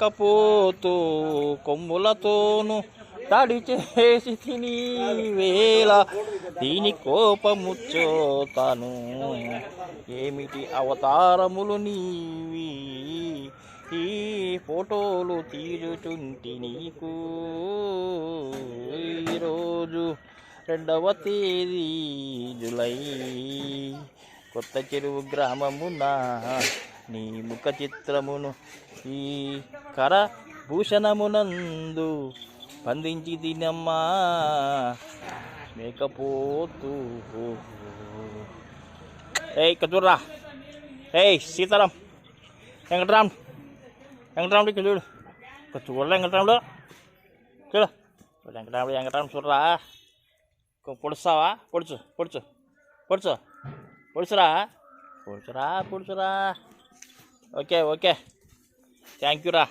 కపోతూ కొమ్ములతోను తడి చేసి తిని వేళ దీని తను ఏమిటి అవతారములు నీవి ఈ ఫోటోలు తీరుచుంటి నీకు ఈరోజు రెండవ తేదీ జులై కొత్త చెరువు గ్రామమున ni muka citra mono si kara busana monando banding citi nama meka potu hei kedur lah hei si taram yang kedram yang kedram di kedur kedur lah yang kedram lo, kedur yang kedram yang kedram surah kumpul sawah kurcu kurcu kurcu kurcu lah Pulsa, lah okay okay thank యూరా